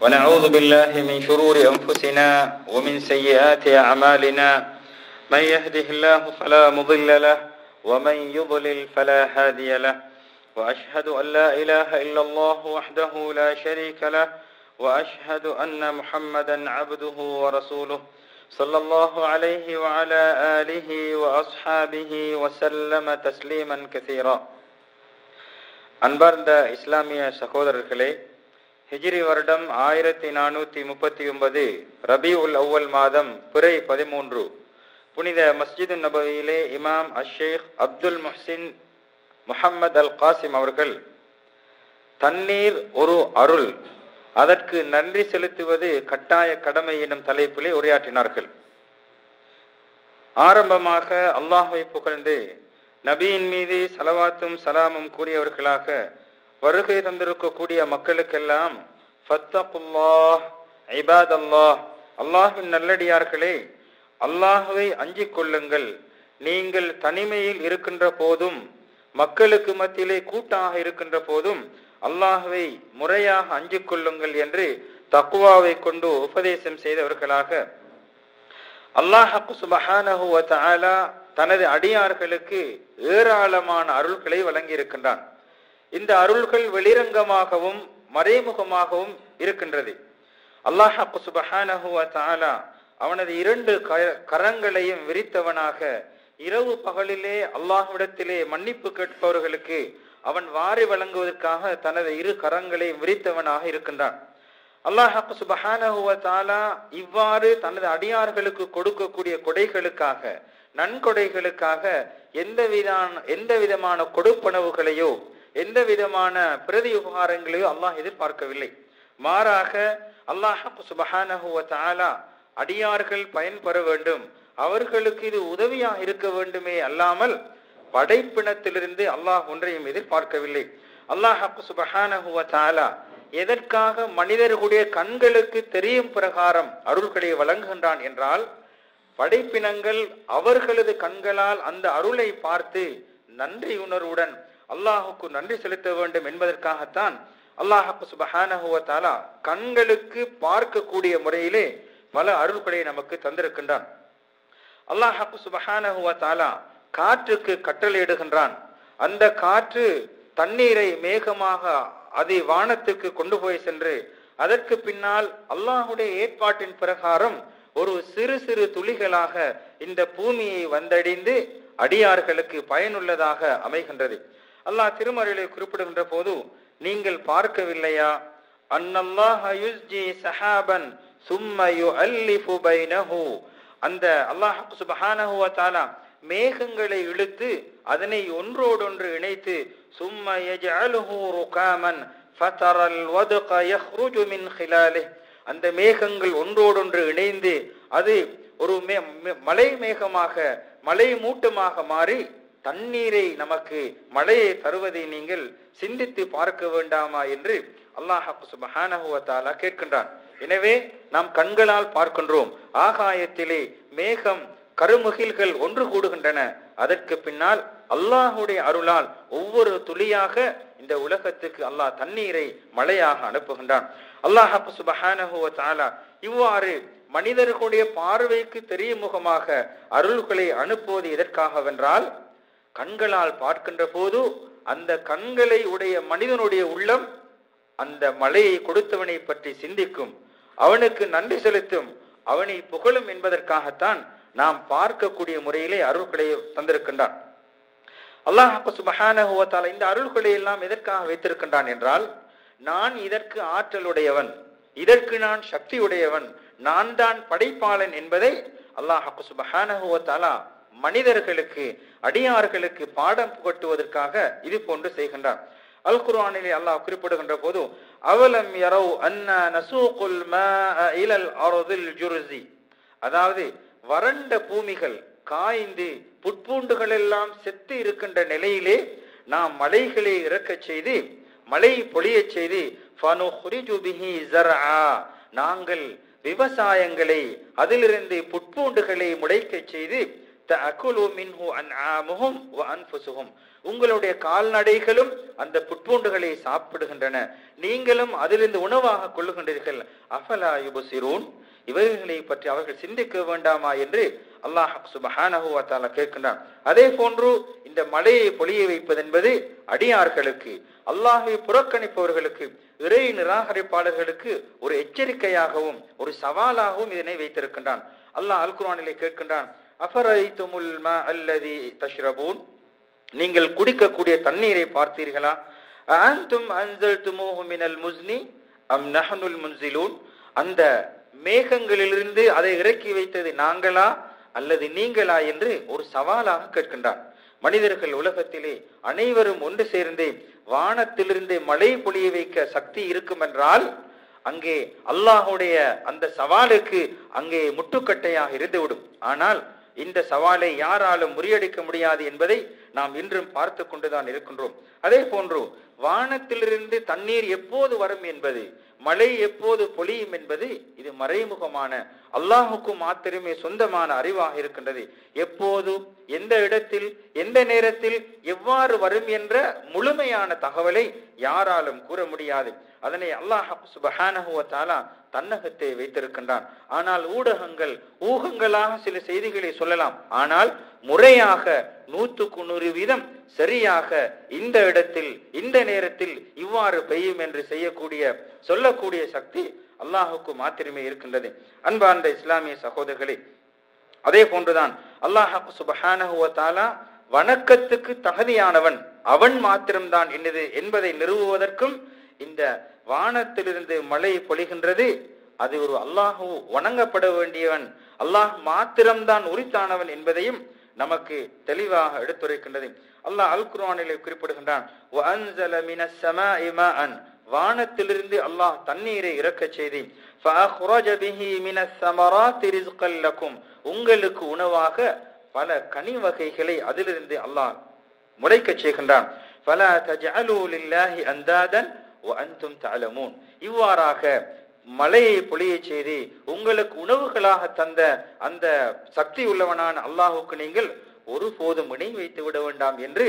ونعوذ بالله من شرور أنفسنا ومن سيئات أعمالنا. من يهده الله فلا مضل له ومن يضلل فلا هادي له. وأشهد أن لا إله إلا الله وحده لا شريك له وأشهد أن محمدا عبده ورسوله. صلى الله عليه وعلى آله وأصحابه وسلم تسليما كثيرا. أنبرد إسلامي سكودر الكليه ஹிஜிரி வருடம் ஆயிரத்தி நானூத்தி முப்பத்தி ஒன்பது ரபி உல் அவ்வல் மாதம் பிறை பதிமூன்று. புனித மஸ்ஜிது நபவியிலே இமாம் அஷேக் அப்துல் முஹ்சின் முஹம்மது அல் காசிம் அவர்கள் தண்ணீர் ஒரு அருள். அதற்கு நன்றி செலுத்துவது கட்டாய கடமை எனும் தலைப்பிலே உரையாற்றினார்கள். ஆரம்பமாக அல்லாஹை புகழ்ந்து நபியின் மீது சலவாத்தும் சலாமும் கூறியவர்களாக வருகை தந்திருக்கக்கூடிய மக்களுக்கெல்லாம் ஃபத்தகுல்லாஹ் இபாத் அல்லாஹின் நல்லடியார்களே அல்லாஹுவை அஞ்சிக் கொள்ளுங்கள். நீங்கள் தனிமையில் இருக்கின்ற போதும் மக்களுக்கு மத்தியிலே கூட்டாக இருக்கின்ற போதும் அல்லாஹுவை முறையாக அஞ்சிக் கொள்ளுங்கள் என்று தக்குவாவை கொண்டு உபதேசம் செய்தவர்களாக. அல்லாஹு சுபஹானஹு தனது அடியார்களுக்கு ஏராளமான அருள்களை வழங்கி இருக்கின்றான் இந்த அருள்கள் வெளிரங்கமாகவும் மறைமுகமாகவும் இருக்கின்றது. அல்லாஹு சுபஹானஹு அவனது இரண்டு கரங்களையும் விரித்தவனாக இரவு பகலிலே அல்லாஹ்விடத்திலே மன்னிப்பு கேட்பவர்களுக்கு அவன் வாரி வழங்குவதற்காக தனது இரு கரங்களையும் விரித்தவனாக இருக்கின்றான். அல்லாஹு சுபஹானஹுவ தாலா இவ்வாறு தனது அடியார்களுக்கு கொடுக்கக்கூடிய கொடைகளுக்காக நன்கொடைகளுக்காக எந்த விதான எந்த விதமான கொடுப்பனவுகளையோ எந்த விதமான பிரதி உபகாரங்களையோ அல்லாஹ் எதிர்பார்க்கவில்லை. மாறாக அல்லாஹ் சுபஹானஹுவ தாலா அடியார்கள் பயன்பெற வேண்டும். அவர்களுக்கு இது உதவியாக இருக்க வேண்டுமே அல்லாமல் படைப்பினத்திலிருந்து அல்லாஹ் ஒன்றையும் எதிர்பார்க்கவில்லை. அல்லாஹ் சுபஹானஹுவ தாலா எதற்காக மனிதர்களுடைய கண்களுக்கு தெரியும் பிரகாரம் அருள்களை வழங்குகின்றான் என்றால் படைப்பினங்கள் அவர்களது கண்களால் அந்த அருளை பார்த்து நன்றி உணர்வுடன் அல்லாஹுக்கு நன்றி செலுத்த வேண்டும் என்பதற்காகத்தான் அல்லாஹப்பு சுபஹானஹுவ தாலா கண்களுக்கு பார்க்கக்கூடிய முறையிலே பல அருள்களை நமக்கு தந்திருக்கின்றான். அல்லாஹப்பு சுபஹானஹுவ தாலா காற்றுக்கு கட்டளையிடுகின்றான் அந்த காற்று தண்ணீரை மேகமாக அதை வானத்துக்கு கொண்டு போய் சென்று அதற்கு பின்னால் அல்லாஹுடைய ஏற்பாட்டின் பிரகாரம் ஒரு சிறு சிறு துளிகளாக இந்த பூமியை வந்தடைந்து அடியார்களுக்கு பயனுள்ளதாக அமைகின்றது. அல்லாஹ் திருமறையிலே குறிப்பிடுகின்ற போது நீங்கள் பார்க்கவில்லையா? அன்னல்லாஹ் யுஸ்ஜி சஹாபன் சும்ம யு அல்லிஃபு பைனஹு. அந்த அல்லாஹ் சுபஹானஹு வதஆலா மேகங்களை இழுத்து அதனை ஒன்றோடொன்று இணைத்து சும்ம யஜஅலுஹு ருகாமன் ஃபதரல் வதுக யஹ்ருஜு மின் ஹிலாலிஹ். அந்த மேகங்கள் ஒன்றோடொன்று இணைந்து அது ஒரு மலை மேகமாக மலை மூட்டமாக மாறி தண்ணீரை நமக்கு மழையை தருவதை நீங்கள் சிந்தித்து பார்க்க வேண்டாமா என்று அல்லாஹ் சுபஹானஹுவத்தாலா கேட்கின்றான். எனவே நாம் கண்களால் பார்க்கின்றோம். ஆகாயத்திலே மேகம் கருமுகில்கள் ஒன்று கூடுகின்றன. அதற்கு பின்னால் அல்லாஹுடைய அருளால் ஒவ்வொரு துளியாக இந்த உலகத்துக்கு அல்லாஹ் தண்ணீரை மழையாக அனுப்புகின்றான். அல்லாஹ் சுபஹானஹுவ இவ்வாறு மனிதர்களுடைய பார்வைக்கு தெரியும் முகமாக அருள்களை அனுப்புவது எதற்காகவென்றால் கண்களால் பார்க்கின்ற போது அந்த கண்களை உடைய மனிதனுடைய உள்ளம் அந்த மலையை கொடுத்தவனை பற்றி சிந்திக்கும் அவனுக்கு நன்றி செலுத்தும் அவனை புகழும் என்பதற்காகத்தான் நாம் பார்க்கக்கூடிய முறையிலே அருள்களை தந்திருக்கின்றான். அல்லாஹ் சுபஹானஹுவத்தால இந்த அருள்களை எல்லாம் எதற்காக வைத்திருக்கின்றான் என்றால் நான் இதற்கு ஆற்றலுடையவன் இதற்கு நான் சக்தியுடையவன் நான் தான் படைப்பாளன் என்பதை அல்லாஹ் சுபஹானஹுவத்தாலா மனிதர்களுக்கு அடியார்களுக்கு பாடம் புகட்டுவதற்காக இது போன்று செய்கின்றான். அல் குர்ஆனிலே அல்லாஹ் குறிப்பிடுகின்ற போது அவலம் யரவ் அன்னா நசூகுல் மா இலல் அர்தில் ஜுர்ஸி அதாவது வறண்ட பூமிகள் காய்ந்து புட்பூண்டுகள் எல்லாம் செத்து இருக்கின்ற நிலையிலே நாம் மலைகளை இறக்கச் செய்து மழை பொழியச் செய்து நாங்கள் விவசாயங்களை அதிலிருந்து புட்பூண்டுகளை முளைக்கச் செய்து மின்ஹு உங்களுடைய கால்நடைகளும் அந்த புட்பூண்டுகளை சாப்பிடுகின்றன. நீங்களும் அதிலிருந்து உணவாக கொள்ளுகின்றீர்கள். அஃபலா யுபசிரூன்? இவைகளை பற்றி அவர்கள் சிந்திக்க வேண்டாமா என்று அல்லாஹ் சுபஹானஹு கேட்கின்றான். அதே போன்று இந்த மழையை பொழிய வைப்பது என்பது அடியார்களுக்கு அல்லாஹை புறக்கணிப்பவர்களுக்கு இறை நிராகரிப்பாளர்களுக்கு ஒரு எச்சரிக்கையாகவும் ஒரு சவாலாகவும் இதனை வைத்திருக்கின்றான். அல்லாஹ் அல்குரானிலே கேட்கின்றான் அஃபரைத்துமுல் மா அல்லதி தஷ்ரபூன்? நீங்கள் குடிக்கக்கூடிய தண்ணீரை பார்த்தீர்களா? அன்தும் அஞ்சல் மினல் முஸ்னி அம் நஹனுல் முன்சிலூன்? அந்த மேகங்களிலிருந்து அதை இறக்கி வைத்தது நாங்களா அல்லது நீங்களா என்று ஒரு சவாலாக கேட்கின்றார். மனிதர்கள் உலகத்திலே அனைவரும் ஒன்று சேர்ந்து வானத்திலிருந்து மழை பொழிய வைக்க சக்தி இருக்கும் என்றால் அங்கே அல்லாஹுடைய அந்த சவாலுக்கு அங்கே முட்டுக்கட்டையாக இருந்துவிடும். ஆனால் இந்த சவாலை யாராலும் முறியடிக்க முடியாது என்பதை நாம் இன்றும் பார்த்து கொண்டுதான் இருக்கின்றோம். அதே போன்று வானத்திலிருந்து தண்ணீர் எப்போது வரும் என்பது மழை எப்போது பொழியும் என்பது இது மறைமுகமான அல்லாஹுக்கு மாத்திரமே சொந்தமான அறிவாக இருக்கின்றது. எப்போது எந்த இடத்தில் எந்த நேரத்தில் எவ்வாறு வரும் என்ற முழுமையான தகவலை யாராலும் கூற முடியாது. அதனை அல்லாஹ் சுபஹானஹு தன்னகத்தை வைத்திருக்கின்றான். ஆனால் ஊடகங்கள் ஊகங்களாக சில செய்திகளை சொல்லலாம். ஆனால் முறையாக நூற்றுக்கு நூறு வீதம் சரியாக இந்த இடத்தில் இந்த நேரத்தில் இவ்வாறு பெய்யும் என்று செய்யக்கூடிய சொல்லக்கூடிய சக்தி அல்லாஹுக்கு மாத்திரமே இருக்கின்றது. அன்பார்ந்த இஸ்லாமிய சகோதரர்களே அதே போன்றுதான் அல்லாஹ் சுபஹானஹு வணக்கத்துக்கு தகுதியானவன் அவன் மாத்திரம்தான் என்னது என்பதை நிறுவுவதற்கும் இந்த வானத்திலிருந்து மழை பொழிகின்றது. அது ஒரு அல்லாஹு வணங்கப்பட வேண்டியவன் அல்லாஹ் மாத்திரம்தான் உரித்தானவன் என்பதையும் நமக்கு தெளிவாக எடுத்துரைக்கின்றது. அல்லாஹ் அல் குர்வானிலே குறிப்பிடுகின்றான் வானத்திலிருந்து அல்லாஹ் தண்ணீரை இறக்கச் செய்தி உங்களுக்கு உணவாக பல கனி வகைகளை அதிலிருந்து அல்லாஹ் முளைக்கச் செய்கின்றான். பல தஜாலூலில்லாஹி அந்தாதன் அந்தும் இவ்வாறாக மலையை பொழிய செய்து உங்களுக்கு உணவுகளாக தந்த அந்த சக்தி உள்ளவனான அல்லாஹுக்கு நீங்கள் ஒருபோதும் இணை வைத்து விட வேண்டாம் என்று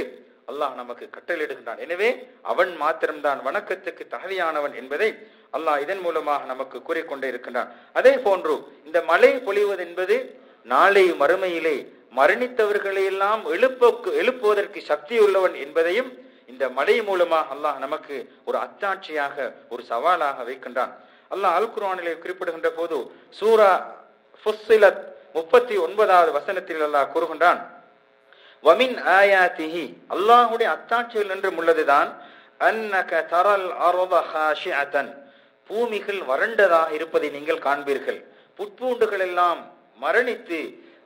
அல்லாஹ் நமக்கு கட்டளையிடுகின்றான். எனவே அவன் மாத்திரம்தான் வணக்கத்துக்கு தகுதியானவன் என்பதை அல்லாஹ் இதன் மூலமாக நமக்கு கூறிக்கொண்டே இருக்கின்றான். அதே போன்று இந்த மலை பொழிவது என்பது நாளை மறுமையிலே மரணித்தவர்களை எல்லாம் எழுப்ப எழுப்புவதற்கு சக்தி உள்ளவன் என்பதையும் இந்த மலை மூலமாக அல்லாஹ் நமக்கு ஒரு அத்தாட்சியாக ஒரு சவாலாக வைக்கின்றான். அல்லாஹ் அல் குரானிலே குறிப்பிடுகின்ற போது சூரா ஃபுஸ்ஸிலத் முப்பத்தி ஒன்பதாவது வசனத்தில் அல்லாஹ் கூறுகின்றான். வமின் ஆயாத்திஹி. அல்லாஹுடைய அத்தாட்சிகள் என்றும் உள்ளதுதான். அன்னக தரல் அர்த ஹாஷிஅதன். பூமிகள் வறண்டதாக இருப்பதை நீங்கள் காண்பீர்கள். புட்பூண்டுகள் எல்லாம் மரணித்து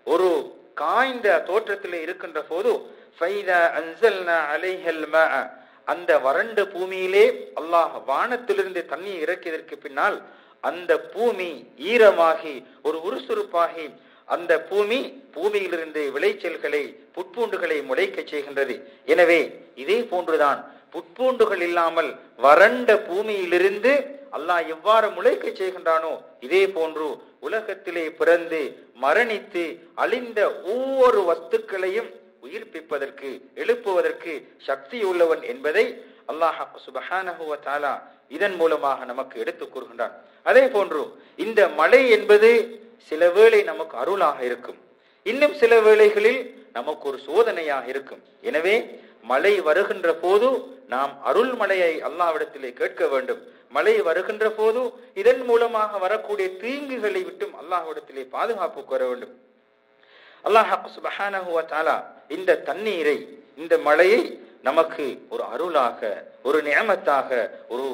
ஒரு காய்ந்த தோற்றத்தில் இருக்கின்ற போது ஃபைதா அன்சல்னா அலைஹல் மாஅ. அந்த வறண்ட பூமியிலே அல்லாஹ் வானத்திலிருந்து தண்ணியை இறக்கியதற்கு பின்னால் அந்த பூமி ஈரமாகி ஒரு உருசுறுப்பாகி அந்த பூமி பூமியிலிருந்து விளைச்சல்களை புட்பூண்டுகளை முளைக்க செய்கின்றது. எனவே இதே போன்றுதான் புட்பூண்டுகள் இல்லாமல் வறண்ட பூமியிலிருந்து அல்லாஹ் எவ்வாறு முளைக்க செய்கின்றானோ இதே போன்று உலகத்திலே பிறந்து மரணித்து அழிந்த ஒவ்வொரு வஸ்துக்களையும் உயிர்ப்பிப்பதற்கு எழுப்புவதற்கு சக்தி உள்ளவன் என்பதை அல்லாஹ் சுபஹானஹுவ தாலா இதன் மூலமாக நமக்கு எடுத்துக் கூறுகின்றான். அதே போன்று இந்த மழை என்பது சில வேளை நமக்கு அருளாக இருக்கும். இன்னும் சில வேளைகளில் நமக்கு ஒரு சோதனையாக இருக்கும். எனவே மழை வருகின்ற போது நாம் அருள் மழையை அல்லாவிடத்திலே கேட்க வேண்டும். மழை வருகின்ற போது இதன் மூலமாக வரக்கூடிய தீங்குகளை விட்டும் அல்லாஹ்விடத்திலே பாதுகாப்பு கோர வேண்டும். அல்லாஹ் சுபஹானஹு இந்த தண்ணீரை இந்த மழையை நமக்கு ஒரு அருளாக ஒரு நியமத்தாக ஒரு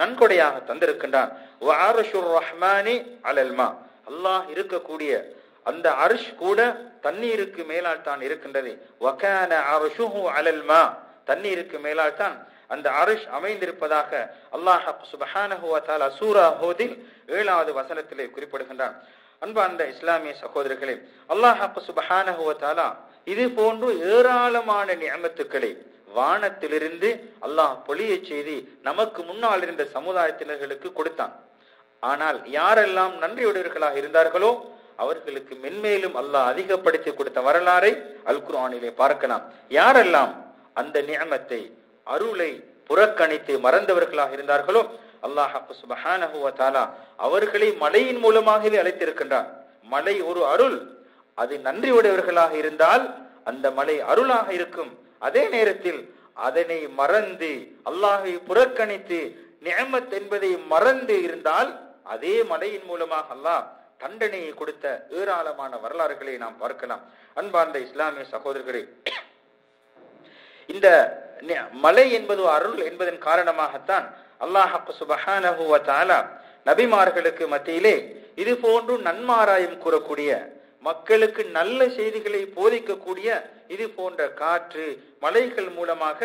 நன்கொடையாக தந்திருக்கின்றான். அல்லாஹ் இருக்கக்கூடிய அந்த அரிஷ் கூட தண்ணீருக்கு மேலால் தான் இருக்கின்றது. அலல்மா தண்ணீருக்கு மேலால் தான் அந்த அரிஷ் அமைந்திருப்பதாக அல்லாஹ் சுபஹானஹு வ சூரா ஹூதில் ஏழாவது வசனத்திலே குறிப்பிடுகின்றான். அன்பார்ந்த இஸ்லாமிய சகோதரர்களே அல்லாஹ் சுபஹானஹுவத்தாலா இது போன்று ஏராளமான நியமத்துக்களை வானத்திலிருந்து அல்லாஹ் பொழிய செய்து நமக்கு முன்னால் இருந்த சமுதாயத்தினர்களுக்கு கொடுத்தான். ஆனால் யாரெல்லாம் நன்றியுடையவர்களாக இருந்தார்களோ அவர்களுக்கு மென்மேலும் அல்லாஹ் அதிகப்படுத்தி கொடுத்த வரலாறை அல் பார்க்கலாம். யாரெல்லாம் அந்த நியமத்தை அருளை புறக்கணித்து மறந்தவர்களாக இருந்தார்களோ அல்லாஹ் சுபஹானஹு அவர்களை மலையின் மூலமாகவே அழைத்திருக்கின்றார். மலை ஒரு அருள். அது நன்றி உடையவர்களாக இருந்தால் அந்த மலை அருளாக இருக்கும். அதே நேரத்தில் அதனை மறந்து அல்லாஹை புறக்கணித்து நியமத் என்பதை மறந்து இருந்தால் அதே மலையின் மூலமாக அல்லாஹ் தண்டனையை கொடுத்த ஏராளமான வரலாறுகளை நாம் பார்க்கலாம். அன்பார்ந்த இஸ்லாமிய சகோதரர்களே இந்த மலை என்பது அருள் என்பதன் காரணமாகத்தான் அல்லாஹப் சுபஹானஹு வ நபிமார்களுக்கு மத்தியிலே இது போன்று நன்மாராயம் கூறக்கூடிய மக்களுக்கு நல்ல செய்திகளை போதிக்கக்கூடிய இது போன்ற காற்று மலைகள் மூலமாக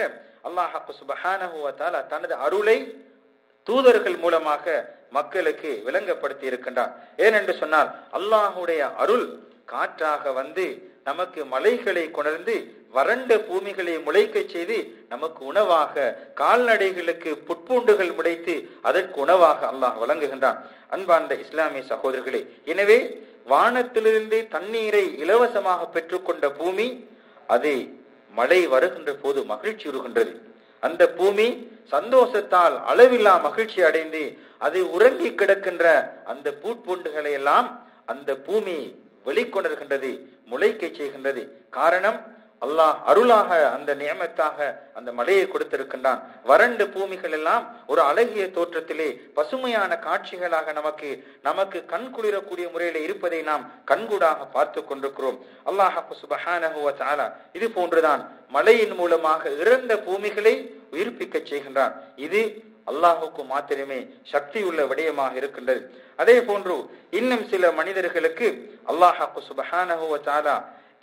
அல்லாஹ் சுபஹானஹு தனது அருளை தூதர்கள் மூலமாக மக்களுக்கு விளங்கப்படுத்தி இருக்கின்றார். ஏனென்று சொன்னால் அல்லாஹுடைய அருள் காற்றாக வந்து நமக்கு மலைகளை கொணர்ந்து வறண்ட பூமிகளை முளைக்கச் செய்து நமக்கு உணவாக கால்நடைகளுக்கு புட்பூண்டுகள் முளைத்து அதற்கு உணவாக அல்லாஹ் வழங்குகின்றான். அன்பார்ந்த இஸ்லாமிய சகோதரர்களே எனவே வானத்திலிருந்து தண்ணீரை இலவசமாக பெற்றுக்கொண்ட பூமி அது மழை வருகின்ற போது மகிழ்ச்சி உருகின்றது. அந்த பூமி சந்தோஷத்தால் அளவில்லா மகிழ்ச்சி அடைந்து அது உறங்கி கிடக்கின்ற அந்த பூட்பூண்டுகளை எல்லாம் அந்த பூமி வெளிக்கொணர்கின்றது முளைக்க செய்கின்றது. காரணம் அல்லாஹ் அருளாக அந்த நியமத்தாக அந்த மலையை கொடுத்திருக்கின்றான். வறண்டு பூமிகள் எல்லாம் ஒரு அழகிய தோற்றத்திலே பசுமையான காட்சிகளாக நமக்கு நமக்கு கண் குளிரக்கூடிய முறையில இருப்பதை நாம் கண்கூடாக பார்த்து கொண்டிருக்கிறோம். அல்லாஹ் சுபஹானஹு இது போன்றுதான் மலையின் மூலமாக இறந்த பூமிகளை உயிர்ப்பிக்க செய்கின்றான். இது அல்லாஹுக்கு மாத்திரமே சக்தி உள்ள விடயமாக இருக்கின்றது. அதே போன்று இன்னும் சில மனிதர்களுக்கு அல்லாஹாக்கு சுபஹானஹு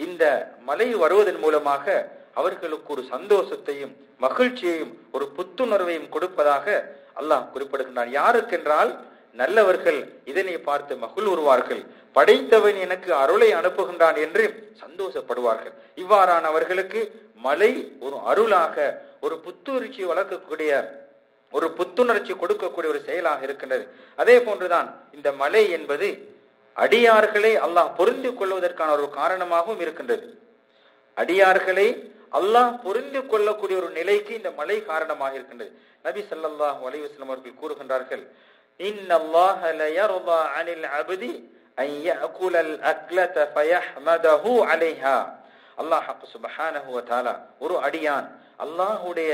இந்த மலை வருவதன் மூலமாக அவர்களுக்கு ஒரு சந்தோஷத்தையும் மகிழ்ச்சியையும் ஒரு புத்துணர்வையும் கொடுப்பதாக அல்லாஹ் குறிப்பிடுகின்றான். யாருக்கென்றால் நல்லவர்கள் இதனை பார்த்து மகிழ்வுறுவார்கள் படைத்தவன் எனக்கு அருளை அனுப்புகின்றான் என்று சந்தோஷப்படுவார்கள். இவ்வாறானவர்களுக்கு மலை ஒரு அருளாக ஒரு புத்துணர்ச்சி வளர்க்கக்கூடிய ஒரு புத்துணர்ச்சி கொடுக்கக்கூடிய ஒரு செயலாக இருக்கின்றது. அதே போன்றுதான் இந்த மலை என்பது அடியார்களை அல்லாஹ் பொருந்து கொள்வதற்கான ஒரு காரணமாகவும் இருக்கின்றது. அடியார்களை அல்லாஹ் புரிந்து கொள்ளக்கூடிய ஒரு நிலைக்கு இந்த மலை காரணமாக இருக்கின்றது. நபி சல்லாஹ் அலைஹி அவர்கள் கூறுகின்றார்கள் இன்னல்லாஹ ஒரு அடியான் அல்லாஹுடைய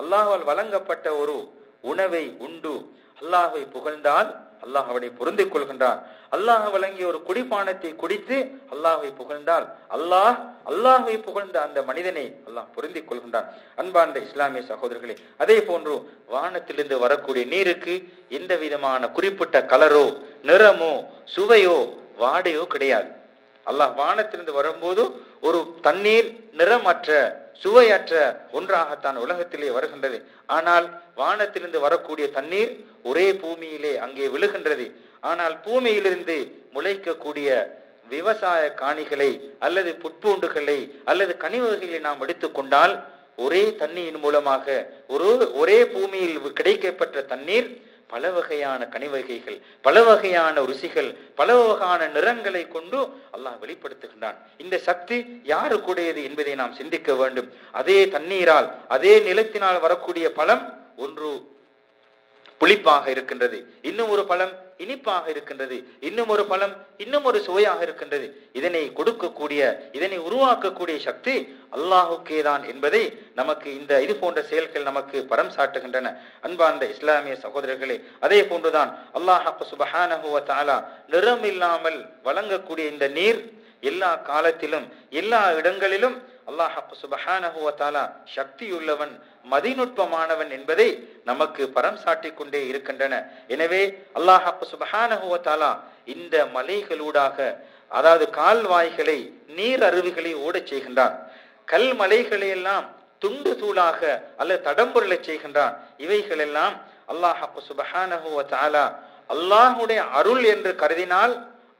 அல்லாஹால் வழங்கப்பட்ட ஒரு உணவை உண்டு. அல்லாஹை புகழ்ந்தால் அல்லாஹ் அவனை பொருந்திக் கொள்கின்றான். அல்லாஹ் வழங்கிய ஒரு குடிப்பானத்தை குடித்து அல்லாஹை புகழ்ந்தால் அல்லாஹ் அல்லாஹை புகழ்ந்த அந்த மனிதனை அல்லாஹ் பொருந்திக் கொள்கின்றான். அன்பார்ந்த இஸ்லாமிய சகோதரர்களே அதே போன்று வானத்திலிருந்து வரக்கூடிய நீருக்கு எந்த விதமான குறிப்பிட்ட கலரோ நிறமோ சுவையோ வாடையோ கிடையாது. அல்லாஹ் வானத்திலிருந்து வரும்போது ஒரு தண்ணீர் நிறமற்ற சுவையற்ற ஒன்றாகத்தான் உலகத்திலே வருகின்றது. ஆனால் வானத்திலிருந்து வரக்கூடிய தண்ணீர் ஒரே பூமியிலே அங்கே விழுகின்றது. ஆனால் பூமியிலிருந்து முளைக்கக்கூடிய விவசாய காணிகளை அல்லது புட்பூண்டுகளை அல்லது கனிவகைகளை நாம் எடுத்துக்கொண்டால் ஒரே தண்ணியின் மூலமாக ஒரு ஒரே பூமியில் கிடைக்கப்பட்ட தண்ணீர் பல வகையான கனிவகைகள் பல வகையான ருசிகள் பல வகையான நிறங்களை கொண்டு அல்லாஹ் வெளிப்படுத்துகின்றான். இந்த சக்தி யாருக்குடையது என்பதை நாம் சிந்திக்க வேண்டும். அதே தண்ணீரால் அதே நிலத்தினால் வரக்கூடிய பழம் ஒன்று புளிப்பாக இருக்கின்றது. இன்னும் ஒரு பழம் இனிப்பாக இருக்கின்றது. இன்னும் ஒரு பழம் இன்னும் ஒரு சுவையாக இருக்கின்றது. இதனை கொடுக்கக்கூடிய இதனை உருவாக்கக்கூடிய சக்தி அல்லாஹுக்கே தான் என்பதை நமக்கு இந்த இது போன்ற செயல்கள் நமக்கு பரம் சாட்டுகின்றன. அன்பார்ந்த இஸ்லாமிய சகோதரர்களே அதே போன்றுதான் அல்லாஹ் சுபஹானஹு வ நிறம் இல்லாமல் வழங்கக்கூடிய இந்த நீர் எல்லா காலத்திலும் எல்லா இடங்களிலும் அல்லாஹ் சுபஹானஹு வ சக்தியுள்ளவன் மதிநுட்பமானவன் என்பதை நமக்கு பரம் சாட்டிக் கொண்டே இருக்கின்றன. எனவே அல்லாஹ் சுபஹானஹு இந்த மலைகளூடாக அதாவது கால்வாய்களை நீர் அருவிகளை ஓடச் செய்கின்றான். கல் மலைகளை எல்லாம் துண்டு தூளாக அல்லது தடம்புரளச் செய்கின்றான். இவைகள் எல்லாம் அல்லாஹ் சுபஹானஹு அல்லாஹுடைய அருள் என்று கருதினால்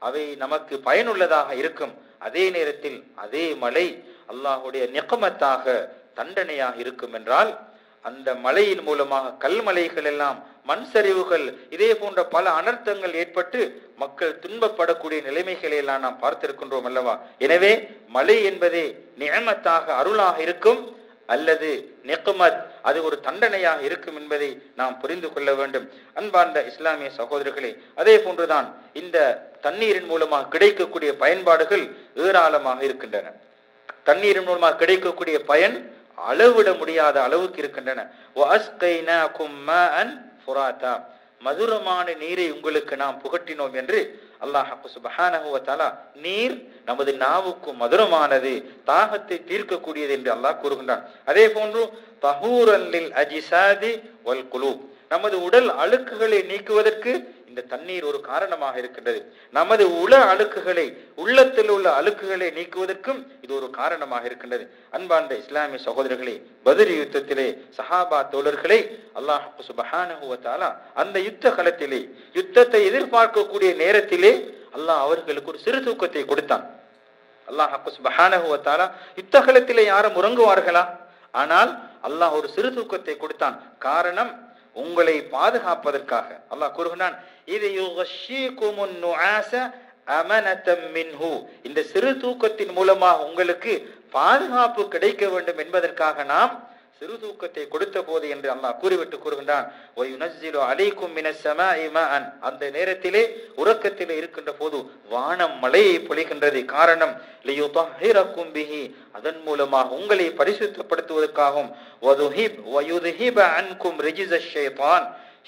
அவை நமக்கு பயனுள்ளதாக இருக்கும். அதே நேரத்தில் அதே மலை அல்லாஹுடைய நெக்கமத்தாக தண்டனையாக இருக்கும் என்றால் அந்த மலையின் மூலமாக கல்மலைகள் எல்லாம் மண் சரிவுகள் இதே போன்ற பல அனர்த்தங்கள் ஏற்பட்டு மக்கள் துன்பப்படக்கூடிய நிலைமைகளை எல்லாம் நாம் பார்த்திருக்கின்றோம் அல்லவா? எனவே மலை என்பதே நியமத்தாக அருளாக இருக்கும் அல்லது நெக்குமத் அது ஒரு தண்டனையாக இருக்கும் என்பதை நாம் புரிந்து கொள்ள வேண்டும். அன்பார்ந்த இஸ்லாமிய சகோதரர்களே அதே போன்றுதான் இந்த தண்ணீரின் மூலமாக கிடைக்கக்கூடிய பயன்பாடுகள் ஏராளமாக இருக்கின்றன. தண்ணீரின் மூலமாக கிடைக்கக்கூடிய பயன் அளவிட முடியாத அளவுக்கு இருக்கின்றன. மதுரமான நீரை உங்களுக்கு நாம் புகட்டினோம் என்று அல்லாஹ் சுபஹானஹுவத்தாலா நீர் நமது நாவுக்கு மதுரமானது தாகத்தை தீர்க்கக்கூடியது என்று அல்லாஹ் கூறுகின்றான். அதே போன்று தஹூரல்லில் அஜிசாதி வல் நமது உடல் அழுக்குகளை நீக்குவதற்கு இந்த தண்ணீர் ஒரு காரணமாக இருக்கின்றது. நமது உள அழுக்குகளை உள்ளத்தில் உள்ள அழுக்குகளை நீக்குவதற்கும் இது ஒரு காரணமாக இருக்கின்றது. அன்பார்ந்த இஸ்லாமிய சகோதரர்களே பதில் யுத்தத்திலே சஹாபா தோழர்களை அல்லாஹ் சுபஹானுவத்தாலா அந்த யுத்த களத்திலே யுத்தத்தை எதிர்பார்க்கக்கூடிய நேரத்திலே அல்லாஹ் அவர்களுக்கு ஒரு சிறு தூக்கத்தை கொடுத்தான். அல்லாஹ் சுபஹானுவத்தாலா யுத்த களத்திலே யாரும் உறங்குவார்களா? ஆனால் அல்லாஹ் ஒரு சிறு தூக்கத்தை கொடுத்தான். காரணம் உங்களை பாதுகாப்பதற்காக. அல்லாஹ் கூறுகிறான் இது இந்த சிறு தூக்கத்தின் மூலமாக உங்களுக்கு பாதுகாப்பு கிடைக்க வேண்டும் என்பதற்காக நாம் சிறு தூக்கத்தை கொடுத்த போது என்று அல்லாஹ் கூறிவிட்டு கூறுகின்றான். அந்த நேரத்திலே உறக்கத்திலே இருக்கின்ற போது வானம் மழையை பொழிகின்றது. காரணம் அதன் மூலமாக உங்களை பரிசுத்தப்படுத்துவதற்காகவும்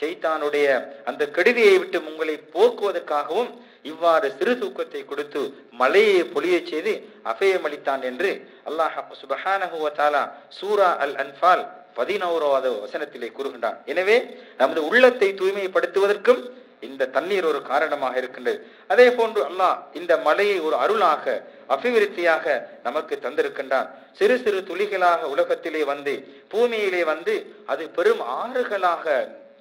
ஷைத்தானுடைய அந்த கெடுதியை விட்டு உங்களை போக்குவதற்காகவும் இவ்வாறு சிறு தூக்கத்தை கொடுத்து மலையை பொழிய செய்து அபயமளித்தான் என்று அல்லாஹ் சுபஹானஹுவத்தாலா சூரா அல் அன்பால் பதினோராவது வசனத்திலே கூறுகின்றான். எனவே நமது உள்ளத்தை தூய்மைப்படுத்துவதற்கும் இந்த தண்ணீர் ஒரு காரணமாக இருக்கின்றது. அதே போன்று அல்லாஹ் இந்த மலையை ஒரு அருளாக அபிவிருத்தியாக நமக்கு தந்திருக்கின்றான். சிறு சிறு துளிகளாக உலகத்திலே வந்து பூமியிலே வந்து அது பெரும் ஆறுகளாக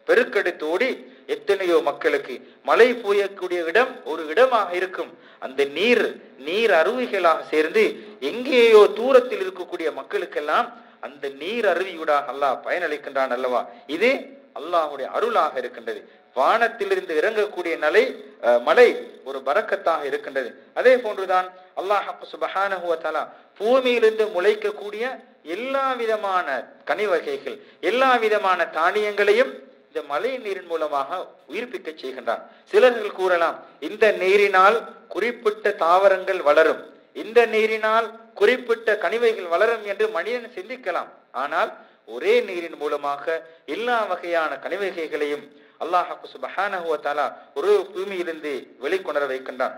பெருக்கெடுத்தோடி எத்தனையோ மக்களுக்கு மழை பொய்யக்கூடிய இடம் ஒரு இடமாக இருக்கும். அந்த நீர் நீர் அருவிகளாக சேர்ந்து எங்கேயோ தூரத்தில் இருக்கக்கூடிய மக்களுக்கெல்லாம் அந்த நீர் அருவியூடாக அல்லாஹ் பயனளிக்கின்றான் அல்லவா? இது அல்லாஹுடைய அருளாக இருக்கின்றது. வானத்திலிருந்து இறங்கக்கூடிய நலை மலை ஒரு பறக்கத்தாக இருக்கின்றது. அதே போன்றுதான் அல்லாஹ் சுபஹானஹுவத்தாலா பூமியிலிருந்து முளைக்கக்கூடிய எல்லா விதமான கனி வகைகள் எல்லா விதமான தானியங்களையும் இந்த மழை நீரின் மூலமாக உயிர்ப்பிக்க செய்கின்றான். சிலர்கள் கூறலாம் இந்த நீரினால் குறிப்பிட்ட தாவரங்கள் வளரும். இந்த நீரினால் குறிப்பிட்ட கனிவைகள் வளரும் என்று மனிதன் சிந்திக்கலாம். ஆனால் ஒரே நீரின் மூலமாக எல்லா வகையான கனிவகைகளையும் அல்லாஹாக்கு சுபஹானஹுவத்தாலா ஒரு பூமியிலிருந்து வெளிக்கொணர வைக்கின்றான்.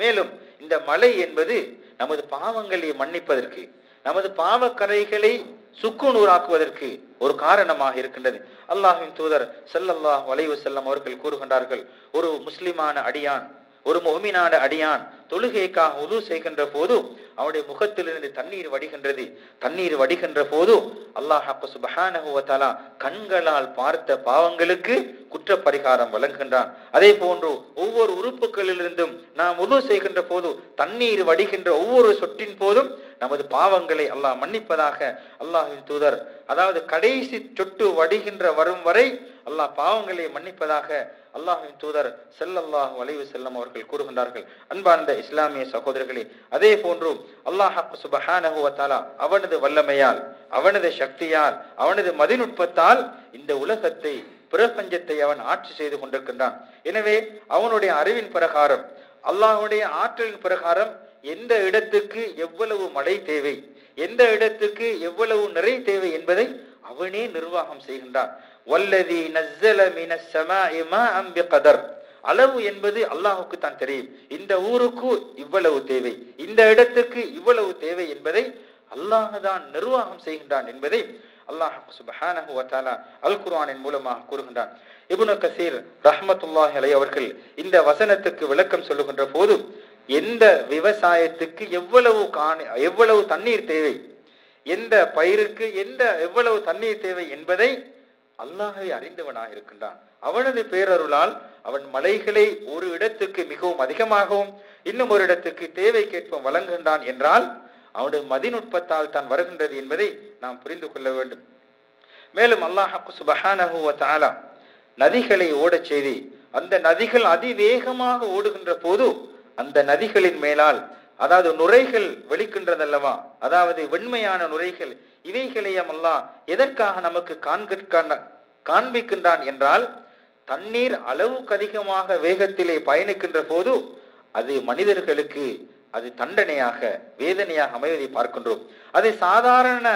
மேலும் இந்த மழை என்பது நமது பாவங்களை மன்னிப்பதற்கு நமது பாவக்கரைகளை சுக்குநூறாக்குவதற்கு ஒரு காரணமாக இருக்கின்றது. அல்லாஹின் தூதர் செல்லல்லாஹ் வளைவு செல்லம் அவர்கள் கூறுகின்றார்கள் ஒரு முஸ்லிமான அடியான் ஒரு முகமினாட அடியான் தொழுகைக்காக உது செய்கின்ற போது அவனுடைய முகத்திலிருந்து தண்ணீர் வடிகின்றது. தண்ணீர் வடிகின்ற போது அல்லாஹ் சுபஹானஹுவத்தாலா கண்களால் பார்த்த பாவங்களுக்கு குற்ற பரிகாரம் வழங்குகின்றான். அதே போன்று ஒவ்வொரு உறுப்புகளிலிருந்தும் நாம் உது செய்கின்ற போது தண்ணீர் வடிகின்ற ஒவ்வொரு சொட்டின் போதும் நமது பாவங்களை அல்லாஹ் மன்னிப்பதாக அல்லாஹின் தூதர் அதாவது கடைசி சொட்டு வடிகின்ற வரும் வரை அல்லாஹ் பாவங்களை மன்னிப்பதாக அல்லாஹின் தூதர் செல்லல்லாஹ் வளைவு செல்லம் அவர்கள் கூறுகின்றார்கள் அன்பார்ந்த இஸ்லாமிய சகோதரர்களே அதே போன்று அல்லாஹ் சுபஹானஹுவத்தாலா அவனது வல்லமையால் அவனது சக்தியால் அவனது மதிநுட்பத்தால் இந்த உலகத்தை பிரபஞ்சத்தை அவன் ஆட்சி செய்து கொண்டிருக்கின்றான். எனவே அவனுடைய அறிவின் பிரகாரம் அல்லாஹுடைய ஆற்றலின் பிரகாரம் எந்த இடத்துக்கு எவ்வளவு மழை தேவை எந்த இடத்துக்கு எவ்வளவு நிறை தேவை என்பதை அவனே நிர்வாகம் செய்கின்றான். வல்லதி நஸ்ஸல மினஸ் ஸமாஇ மாஅம் பிகதர். அளவு என்பது அல்லாஹுக்கு தான் தெரியும். இந்த ஊருக்கு இவ்வளவு தேவை. இந்த இடத்துக்கு இவ்வளவு தேவை என்பதை அல்லாஹ் தான் நிர்வாகம் செய்கின்றான் என்பதை அல்லாஹ் சுபஹானஹு வத்தாலா அல் குர்ஆனின் மூலமாக கூறுகின்றான். இப்னு கசீர் ரஹ்மத்துல்லாஹி அலை அவர்கள் இந்த வசனத்துக்கு விளக்கம் சொல்லுகின்ற போது எந்த விவசாயத்துக்கு எவ்வளவு காணி எவ்வளவு தண்ணீர் தேவை? எந்த பயிருக்கு எந்த எவ்வளவு தண்ணீர் தேவை என்பதை அல்லாஹை அறிந்தவனாக இருக்கின்றான். அவனது பேரருளால் அவன் மலைகளை ஒரு இடத்துக்கு மிகவும் அதிகமாகவும் இன்னும் ஒரு இடத்துக்கு தேவைக்கேற்ப வழங்குகின்றான் என்றால் அவனுடைய மதிநுட்பத்தால் தான் வருகின்றது என்பதை நாம் புரிந்து கொள்ள வேண்டும். மேலும் அல்லாஹ் சுபஹானஹு நதிகளை ஓடச் செய்து அந்த நதிகள் அதிவேகமாக ஓடுகின்ற போது அந்த நதிகளின் மேலால் அதாவது நுரைகள் வெளிக்கின்றதல்லவா? அதாவது வெண்மையான நுரைகள் இவைகளையும் அல்லாஹ் எதற்காக நமக்கு காண்பிக்கின்றான் என்றால் தண்ணீர் அளவுக்கு அதிகமாக வேகத்திலே பயணிக்கின்ற போது அது மனிதர்களுக்கு அது தண்டனையாக வேதனையாக அமைவதை பார்க்கின்றோம். அதை சாதாரண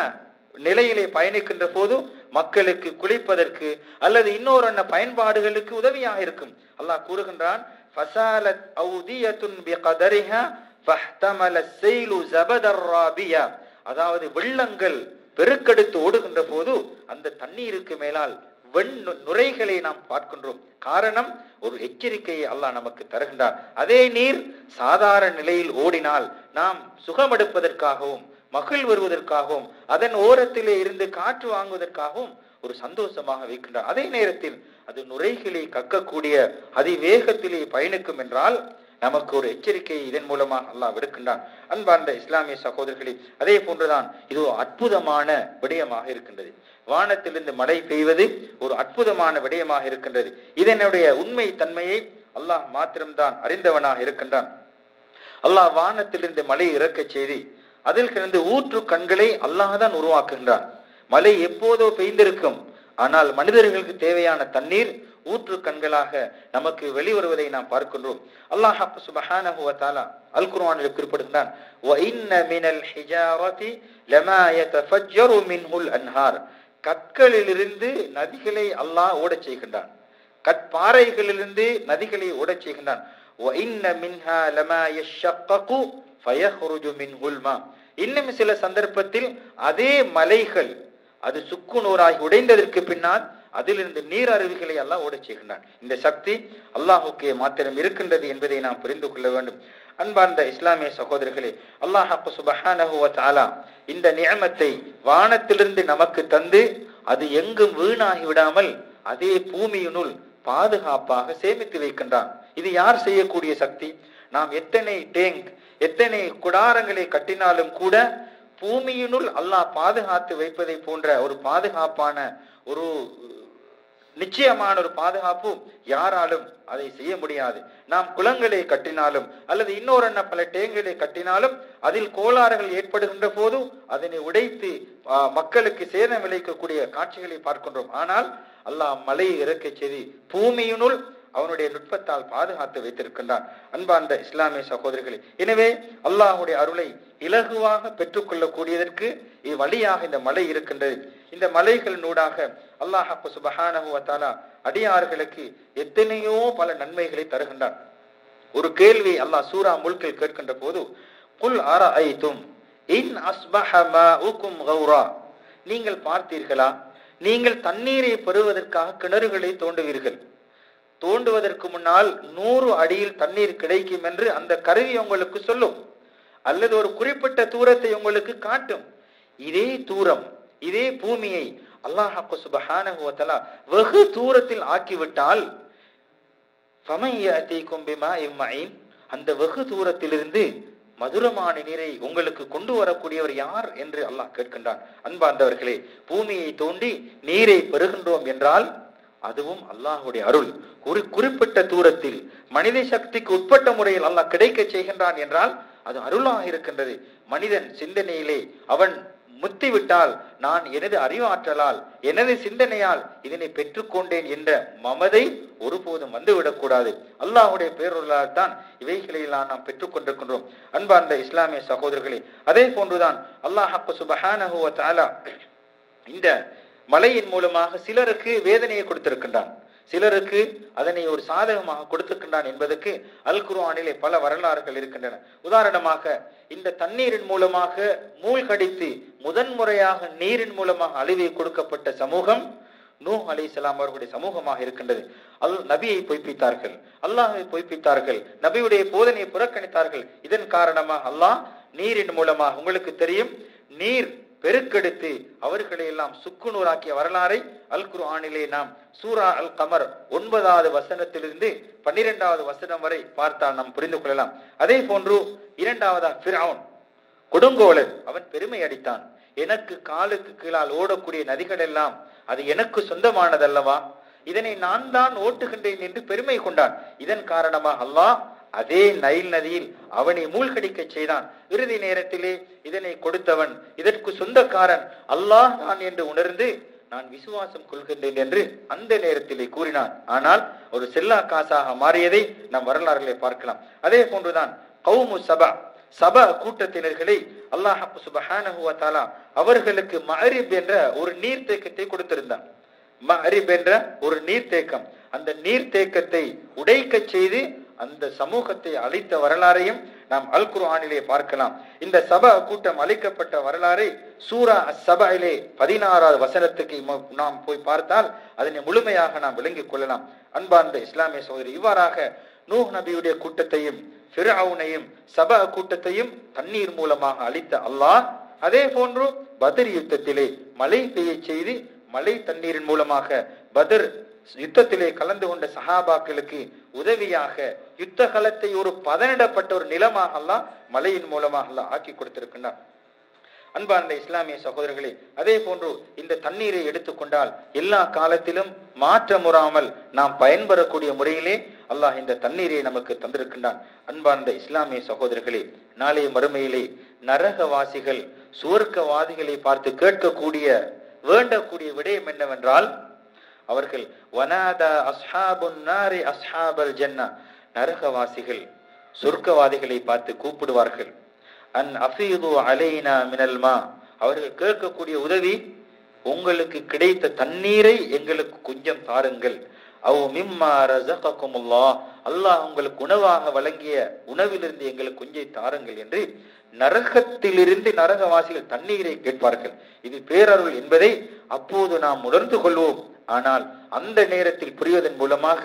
நிலையிலே பயணிக்கின்ற போது மக்களுக்கு குளிப்பதற்கு அல்லது இன்னொரு அன்ன பயன்பாடுகளுக்கு உதவியாக இருக்கும். அல்லாஹ் கூறுகின்றான் ஃபசாலத் அவுதியத்துன் பிகதரிஹா ஃபஹ்தமல ஸைலு ஜபதர் ராபியா. அதாவது வெள்ளங்கள் பெருக்கெடுத்து ஓடுகின்ற போது அந்த தண்ணீருக்கு மேலால் வெண் நுரைகளை நாம் பார்க்கின்றோம். காரணம் ஒரு எச்சரிக்கையை அல்லாஹ் நமக்கு தருகின்றார் அதே நீர் சாதாரண நிலையில் ஓடினால் நாம் சுகமெடுப்பதற்காகவும் மகிழ் வருவதற்காகவும் அதன் ஓரத்திலே இருந்து காற்று வாங்குவதற்காகவும் ஒரு சந்தோஷமாக வைக்கின்றார் அதே நேரத்தில் அது நுரைகளை கக்கக்கூடிய அதிவேகத்திலே பயணிக்கும் என்றால் நமக்கு ஒரு எச்சரிக்கையை இதன் மூலமாக அல்லாஹ் விடுக்கின்றான். அன்பார்ந்த இஸ்லாமிய சகோதரர்களே அதே போன்றுதான் இது ஒரு அற்புதமான விடயமாக இருக்கின்றது. வானத்திலிருந்து மழை பெய்வது ஒரு அற்புதமான விடயமாக இருக்கின்றது. இதனுடைய உண்மை தன்மையை அல்லாஹ் மாத்திரம்தான் அறிந்தவனாக இருக்கின்றான். அல்லாஹ் வானத்திலிருந்து மழை இறக்கச் செய்து அதில் கிடந்து ஊற்று கண்களை அல்லாஹ் தான் உருவாக்குகின்றான். மழை எப்போதோ பெய்ந்திருக்கும். ஆனால் மனிதர்களுக்கு தேவையான தண்ணீர் ஊற்று கண்களாக நமக்கு வெளிவருவதை நாம் பார்க்கின்றோம். அல்லாஹ் சுபஹானஹு அல் குர்ஆனில் குறிப்பிடுகின்றான் கற்களிலிருந்து நதிகளை அல்லாஹ் ஓடச் செய்கின்றான். கற்பாறைகளிலிருந்து நதிகளை ஓடச் செய்கின்றான். மின்ஹா இன்னும் சில சந்தர்ப்பத்தில் அதே மலைகள் அது சுக்குநூறாகி உடைந்ததற்கு பின்னால் அதிலிருந்து நீர் அருவிகளை எல்லாம் ஓடச் செய்கின்றான். இந்த சக்தி அல்லாஹுக்கு மாத்திரம் இருக்கின்றது என்பதை நாம் புரிந்து கொள்ள வேண்டும். அன்பார்ந்த இஸ்லாமிய சகோதரர்களே அல்லாஹ் சுபஹானஹுவ இந்த நியமத்தை வானத்திலிருந்து நமக்கு தந்து அது எங்கும் வீணாகி விடாமல் அதே பூமியினுள் பாதுகாப்பாக சேமித்து வைக்கின்றான். இது யார் செய்யக்கூடிய சக்தி? நாம் எத்தனை டேங்க் எத்தனை குடாரங்களை கட்டினாலும் கூட பூமியினுள் அல்லாஹ் பாதுகாத்து வைப்பதை போன்ற ஒரு பாதுகாப்பான ஒரு நிச்சயமான ஒரு பாதுகாப்பும் யாராலும் அதை செய்ய முடியாது. நாம் குளங்களை கட்டினாலும் அல்லது இன்னொரு என்ன பல டேங்குகளை கட்டினாலும் அதில் கோளாறுகள் ஏற்படுகின்ற போது அதனை உடைத்து மக்களுக்கு சேதம் விளைவிக்கக்கூடிய காட்சிகளை பார்க்கின்றோம். ஆனால் அல்லாஹ் மலையை இறக்க செய்தி பூமியினுள் அவனுடைய நுட்பத்தால் பாதுகாத்து வைத்திருக்கின்றான். அன்பார்ந்த இஸ்லாமிய சகோதரர்களே எனவே அல்லாஹுடைய அருளை இலகுவாக பெற்றுக்கொள்ளக்கூடியதற்கு இவ்வழியாக வழியாக இந்த மலை இருக்கின்றது. இந்த மலைகளினூடாக அல்லாஹ் அப்ப வ அடியார்களுக்கு எத்தனையோ பல நன்மைகளை தருகின்றான் ஒரு கேள்வி அல்லாஹ் சூரா முல்கில் கேட்கின்ற போது குல் அரஐதும் இன் அஸ்பஹ கௌரா? நீங்கள் பார்த்தீர்களா? நீங்கள் தண்ணீரை பெறுவதற்காக கிணறுகளை தோண்டுவீர்கள். தோண்டுவதற்கு முன்னால் நூறு அடியில் தண்ணீர் கிடைக்கும் என்று அந்த கருவி உங்களுக்கு சொல்லும். அல்லது ஒரு குறிப்பிட்ட தூரத்தை உங்களுக்கு காட்டும். இதே தூரம் இதே பூமியை அல்லாஹ் சுபஹானஹு வெகு தூரத்தில் ஆக்கிவிட்டால் அந்த வெகு தூரத்திலிருந்து மதுரமான நீரை உங்களுக்கு கொண்டு வரக்கூடியவர் யார் என்று அல்லாஹ் கேட்கின்றான். அன்பார்ந்தவர்களே பூமியை தோண்டி நீரை பெறுகின்றோம் என்றால் அதுவும் அல்லாஹுடைய அருள். ஒரு குறிப்பிட்ட தூரத்தில் மனித சக்திக்கு உட்பட்ட முறையில் அல்லாஹ் கிடைக்க செய்கின்றான் என்றால் அது அருளாக இருக்கின்றது. மனிதன் சிந்தனையிலே அவன் முத்திவிட்டால் நான் எனது அறிவாற்றலால் எனது சிந்தனையால் இதனை பெற்றுக்கொண்டேன் என்ற மமதை ஒருபோதும் வந்துவிடக்கூடாது. அல்லாஹுடைய பேரொருளால் தான் இவைகளையெல்லாம் நாம் பெற்றுக்கொண்டிருக்கின்றோம். அன்பார்ந்த இஸ்லாமிய சகோதரர்களே அதே போன்றுதான் அல்லாஹ் சுபஹானஹு வ இந்த மலையின் மூலமாக சிலருக்கு வேதனையை கொடுத்திருக்கின்றான். சிலருக்கு அதனை ஒரு சாதகமாக கொடுத்திருக்கின்றான் என்பதற்கு அல் குர்ஆனிலே பல வரலாறுகள் இருக்கின்றன. உதாரணமாக இந்த தண்ணீரின் மூலமாக மூழ்கடித்து முதன்முறையாக நீரின் மூலமாக அழிவை கொடுக்கப்பட்ட சமூகம் நூ அலி இஸ்லாம் அவர்களுடைய சமூகமாக இருக்கின்றது. அல் நபியை பொய்ப்பித்தார்கள் அல்லாஹை பொய்ப்பித்தார்கள் நபியுடைய போதனையை புறக்கணித்தார்கள். இதன் காரணமாக அல்லாஹ் நீரின் மூலமாக உங்களுக்கு தெரியும் நீர் பெருக்கெடுத்து அவர்களை எல்லாம் சுக்குநூறாக்கிய வரலாறை அல் குர்ஆனிலே நாம் சூரா அல் கமர் ஒன்பதாவது வசனத்திலிருந்து பன்னிரெண்டாவது வசனம் வரை பார்த்தால் நாம் புரிந்து கொள்ளலாம். அதே போன்று இரண்டாவதா ஃபிரௌன் கொடுங்கோலன் அவன் பெருமை அடித்தான். எனக்கு காலுக்கு கீழால் ஓடக்கூடிய நதிகள் எல்லாம் அது எனக்கு சொந்தமானதல்லவா? இதனை நான் தான் ஓட்டுகின்றேன் என்று பெருமை கொண்டான். இதன் காரணமாக அல்லாஹ் அதே நைல் நதியில் அவனை மூழ்கடிக்க செய்தான். இறுதி நேரத்திலே இதனை கொடுத்தவன் இதற்கு சொந்தக்காரன் அல்லாஹ் நான் என்று உணர்ந்து நான் விசுவாசம் கொள்கின்றேன் என்று அந்த நேரத்திலே கூறினான். ஆனால் ஒரு செல்லா காசாக மாறியதை நம் வரலாறுகளை பார்க்கலாம். அதே போன்றுதான் கவுமு சபா சபா கூட்டத்தினர்களை அல்லாஹ் சுபஹானஹு அவர்களுக்கு மஹரிப் என்ற ஒரு நீர்த்தேக்கத்தை கொடுத்திருந்தான். மஹரிப் என்ற ஒரு நீர்த்தேக்கம். அந்த நீர்த்தேக்கத்தை உடைக்க செய்து அந்த சமூகத்தை அழித்த வரலாறையும் நாம் அல் குர்ஆனிலே பார்க்கலாம். இந்த சபா கூட்டம் அழிக்கப்பட்ட வரலாறை சூரா அசபாயிலே பதினாறாவது வசனத்துக்கு நாம் போய் பார்த்தால் அதனை முழுமையாக நாம் விளங்கிக் கொள்ளலாம். அன்பார்ந்த இஸ்லாமிய சோதரி இவ்வாறாக நூஹ் நபியுடைய கூட்டத்தையும் ஃபிரவுனையும் சபா கூட்டத்தையும் தண்ணீர் மூலமாக அழித்த அல்லாஹ் அதே போன்று பதிர் யுத்தத்திலே மழை பெய்யச் செய்து மழை தண்ணீரின் மூலமாக பதர் யுத்தத்திலே கலந்து கொண்ட சஹாபாக்களுக்கு உதவியாக யுத்த கலத்தை ஒரு பதனிடப்பட்ட ஒரு நிலமாக மலையின் மூலமாகலாம் மூலமாக அல்லாஹ் ஆக்கி கொடுத்திருக்கின்றார் அன்பார்ந்த இஸ்லாமிய சகோதரர்களே அதே போன்று இந்த தண்ணீரை எடுத்துக்கொண்டால் எல்லா காலத்திலும் மாற்றமுறாமல் நாம் பயன்பெறக்கூடிய முறையிலே அல்லாஹ் இந்த தண்ணீரை நமக்கு தந்திருக்கின்றான். அன்பார்ந்த இஸ்லாமிய சகோதரர்களே நாளைய மறுமையிலே நரகவாசிகள் சுவர்க்கவாதிகளை பார்த்து கேட்கக்கூடிய வேண்டக்கூடிய விடயம் என்னவென்றால் அவர்கள் வனாதா அஸ்ஹாபுன் நாரி அஸ்ஹாபல் ஜன்னா. நரகவாசிகள் சொர்க்கவாதிகளை பார்த்து கூப்பிடுவார்கள். அன் அஃபீது அலைனா மினல்மா அவர்கள் கேட்கக்கூடிய உதவி உங்களுக்கு கிடைத்த தண்ணீரை எங்களுக்கு கொஞ்சம் தாருங்கள். அவ் மிம்மா ரஸககுமுல்லாஹ். அல்லாஹ் உங்களுக்கு உணவாக வழங்கிய உணவிலிருந்து எங்களுக்கு கொஞ்சம் தாருங்கள் என்று நரகத்திலிருந்து நரகவாசிகள் தண்ணீரை கேட்பார்கள். இது பேரருள் என்பதை அப்போது நாம் உணர்ந்து கொள்வோம். ஆனால் அந்த நேரத்தில் புரிவதன் மூலமாக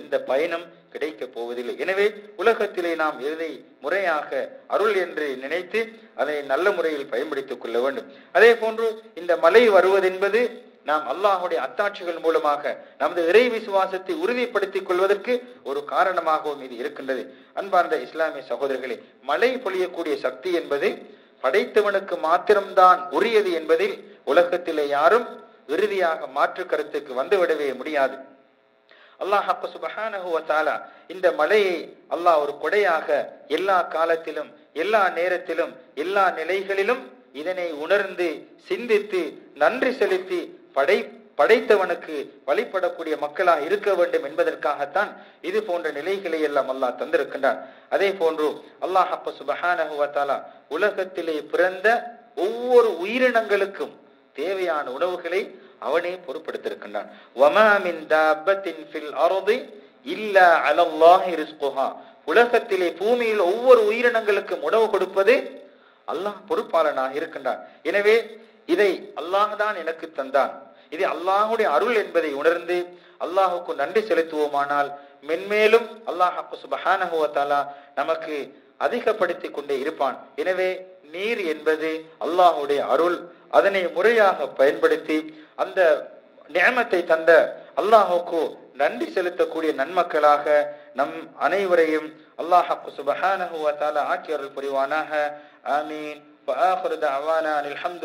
எந்த பயனும் கிடைக்கப் போவதில்லை. எனவே உலகத்திலே நாம் எதை முறையாக அருள் என்று நினைத்து அதை நல்ல முறையில் பயன்படுத்திக் கொள்ள வேண்டும். அதே போன்று இந்த மலை வருவதென்பது நாம் அல்லாஹுடைய அத்தாட்சிகள் மூலமாக நமது இறை விசுவாசத்தை உறுதிப்படுத்திக் கொள்வதற்கு ஒரு காரணமாகவும் இது இருக்கின்றது. அன்பார்ந்த இஸ்லாமிய சகோதரர்களே மழை பொழியக்கூடிய சக்தி என்பது படைத்தவனுக்கு மாத்திரம்தான் உரியது என்பதில் உலகத்திலே யாரும் இறுதியாக மாற்று கருத்துக்கு வந்துவிடவே முடியாது. அல்லாஹ் அப்ப சுபஹானஹு இந்த மலையை அல்லாஹ் ஒரு கொடையாக எல்லா காலத்திலும் எல்லா நேரத்திலும் எல்லா நிலைகளிலும் இதனை உணர்ந்து சிந்தித்து நன்றி செலுத்தி படை படைத்தவனுக்கு வழிபடக்கூடிய மக்களாக இருக்க வேண்டும் என்பதற்காகத்தான் இது போன்ற நிலைகளை எல்லாம் அல்லாஹ் தந்திருக்கின்றான். அதே போன்று அல்லாஹ் அப்ப சுபஹானஹு உலகத்திலே பிறந்த ஒவ்வொரு உயிரினங்களுக்கும் தேவையான உணவுகளை அவனே பொறுப்படுத்திருக்கின்றான் இல்லா அலல்லாஹி ரிஸ்குஹா. உலகத்திலே பூமியில் ஒவ்வொரு உயிரினங்களுக்கும் உணவு கொடுப்பது அல்லாஹ் பொறுப்பாளனாக இருக்கின்றான். எனவே இதை அல்லாஹ் தான் எனக்கு தந்தான். இது அல்லாஹுடைய அருள் என்பதை உணர்ந்து அல்லாஹுக்கு நன்றி செலுத்துவோமானால் மென்மேலும் அல்லாஹ் சுபஹானஹு நமக்கு அதிகப்படுத்தி கொண்டே இருப்பான். எனவே நீர் என்பது அல்லாஹுடைய அருள். அதனை முறையாக பயன்படுத்தி அந்த நியமத்தை தந்த அல்லாஹுக்கு நன்றி செலுத்தக்கூடிய நன்மக்களாக நம் அனைவரையும் அல்லாஹ் சுபஹானஹு வ தஆலா ஆக்கி அருள் புரிவானாக ஆமீன் وآخر دعوانا أن الحمد